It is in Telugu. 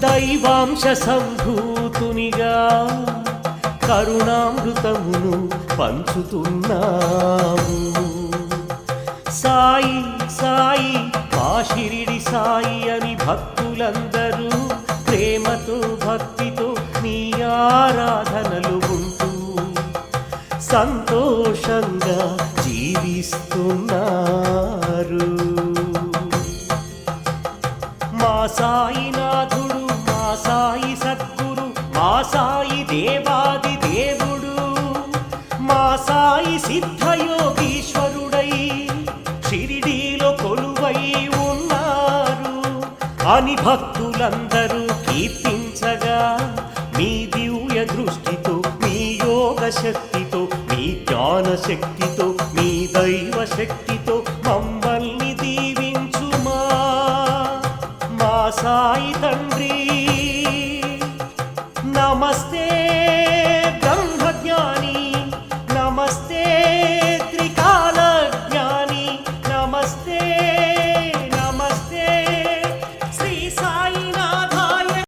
దైవాంశ సంభూతునిగా కరుణామృతమును పంచుతున్నాము. సాయి సాయి పాశిరిడి సాయి అని భక్తులందరూ ప్రేమతో భక్తితో నీ ఆరాధనలు ఉంటూ సంతోషంగా మా సాయినాథుడు మా సాయి సద్గురు మా సాయి దేవాది దేవుడు. మా సాయి సిద్ధయోగీశ్వరుడై షిరిడీలో కొలువై ఉన్నారు. అని భక్తులందరూ కీర్తించగా మీ దివ్య దృష్టితో మీ యోగ శక్తితో మీ జ్ఞాన శక్తితో మీ దైవ శక్తితో మమ్మ సాయి తండ్రి. నమస్తే.